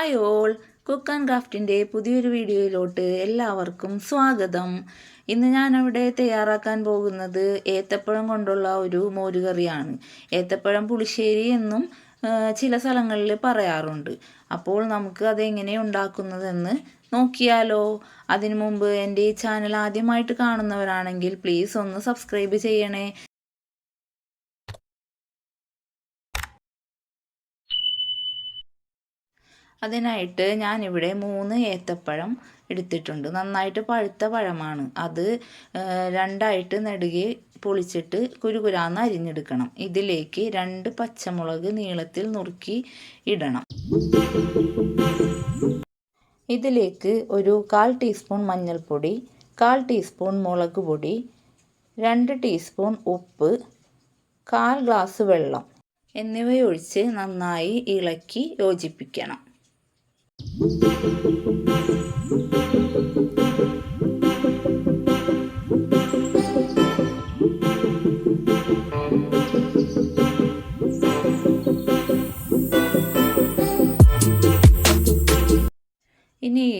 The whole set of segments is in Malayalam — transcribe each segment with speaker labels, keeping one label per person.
Speaker 1: ഹായ് ഓൾ കുക്ക് ആൻഡ് ക്രാഫ്റ്റിന്റെ പുതിയൊരു വീഡിയോയിലോട്ട് എല്ലാവർക്കും സ്വാഗതം. ഇന്ന് ഞാനവിടെ തയ്യാറാക്കാൻ പോകുന്നത് ഏത്തപ്പഴം കൊണ്ടുള്ള ഒരു മോരുകറിയാണ്. ഏത്തപ്പഴം പുളിശ്ശേരി എന്നും ചില സ്ഥലങ്ങളിൽ പറയാറുണ്ട്. അപ്പോൾ നമുക്ക് അതെങ്ങനെ ഉണ്ടാക്കുന്നതെന്ന് നോക്കിയാലോ. അതിനു മുമ്പ് എന്റെ ഈ ചാനൽ ആദ്യമായിട്ട് കാണുന്നവരാണെങ്കിൽ പ്ലീസ് ഒന്ന് സബ്സ്ക്രൈബ് ചെയ്യണേ. അതിനായിട്ട് ഞാനിവിടെ മൂന്ന് ഏത്തപ്പഴം എടുത്തിട്ടുണ്ട്. നന്നായിട്ട് പഴുത്ത പഴമാണ്. അത് രണ്ടായിട്ട് നെടുകെ പൊളിച്ചിട്ട് കുരുകുരാന്ന് അരിഞ്ഞെടുക്കണം. ഇതിലേക്ക് രണ്ട് പച്ചമുളക് നീളത്തിൽ നുറുക്കി ഇടണം. ഇതിലേക്ക് ഒരു കാൽ ടീസ്പൂൺ മഞ്ഞൾപ്പൊടി കാൽ ടീസ്പൂൺ മുളക് പൊടി രണ്ട് ടീസ്പൂൺ ഉപ്പ് കാൽ ഗ്ലാസ് വെള്ളം എന്നിവയൊഴിച്ച് നന്നായി ഇളക്കി യോജിപ്പിക്കണം. ഇനി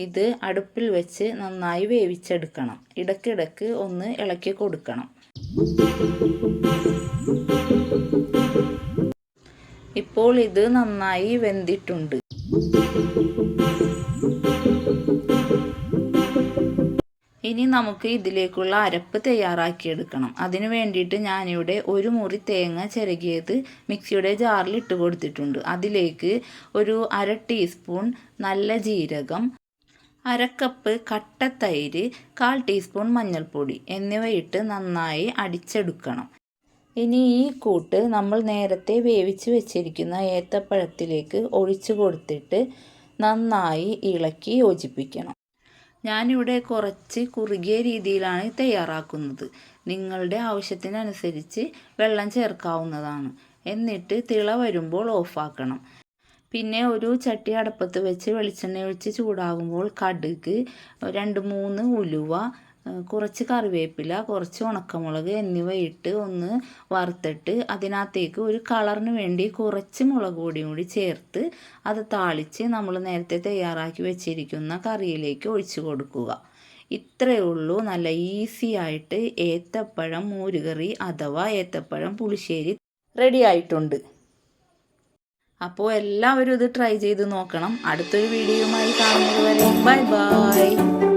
Speaker 1: ഇത് അടുപ്പിൽ വെച്ച് നന്നായി വേവിച്ചെടുക്കണം. ഇടയ്ക്കിടയ്ക്ക് ഒന്ന് ഇളക്കി കൊടുക്കണം. ഇപ്പോൾ ഇത് നന്നായി വെന്തിട്ടുണ്ട്. ഇനി നമുക്ക് ഇതിലേക്കുള്ള അരപ്പ് തയ്യാറാക്കിയെടുക്കണം. അതിനു വേണ്ടിയിട്ട് ഞാനിവിടെ ഒരു മുറി തേങ്ങ ചിരകിയത് മിക്സിയുടെ ജാറിൽ ഇട്ട് കൊടുത്തിട്ടുണ്ട്. അതിലേക്ക് ഒരു അര ടീസ്പൂൺ നല്ല ജീരകം അരക്കപ്പ് കട്ട തൈര് കാൽ ടീസ്പൂൺ മഞ്ഞൾപ്പൊടി എന്നിവയിട്ട് നന്നായി അടിച്ചെടുക്കണം. ഇനി ഈ കൂട്ട് നമ്മൾ നേരത്തെ വേവിച്ച് വെച്ചിരിക്കുന്ന ഏത്തപ്പഴത്തിലേക്ക് ഒഴിച്ചു കൊടുത്തിട്ട് നന്നായി ഇളക്കി യോജിപ്പിക്കണം. ഞാനിവിടെ കുറച്ച് കുറുകിയ രീതിയിലാണ് തയ്യാറാക്കുന്നത്. നിങ്ങളുടെ ആവശ്യത്തിനനുസരിച്ച് വെള്ളം ചേർക്കാവുന്നതാണ്. എന്നിട്ട് തിള വരുമ്പോൾ ഓഫാക്കണം. പിന്നെ ഒരു ചട്ടി അടപ്പത്ത് വെച്ച് വെളിച്ചെണ്ണ ഒഴിച്ച് ചൂടാകുമ്പോൾ കടുക് രണ്ട് മൂന്ന് ഉലുവ കുറച്ച് കറിവേപ്പില കുറച്ച് ഉണക്കമുളക് എന്നിവ ഇട്ട് ഒന്ന് വറുത്തിട്ട് അതിനകത്തേക്ക് ഒരു കളറിന് വേണ്ടി കുറച്ച് മുളക് പൊടിയും കൂടി ചേർത്ത് അത് താളിച്ച് നമ്മൾ നേരത്തെ തയ്യാറാക്കി വെച്ചിരിക്കുന്ന കറിയിലേക്ക് ഒഴിച്ചു കൊടുക്കുക. ഇത്രയേ ഉള്ളൂ. നല്ല ഈസി ആയിട്ട് ഏത്തപ്പഴം മോരുകറി അഥവാ ഏത്തപ്പഴം പുളിശ്ശേരി റെഡി ആയിട്ടുണ്ട്. അപ്പോൾ എല്ലാവരും ഇത് ട്രൈ ചെയ്ത് നോക്കണം. അടുത്തൊരു വീഡിയോയുമായി കാണുന്നത് വരെ ബൈ ബൈ.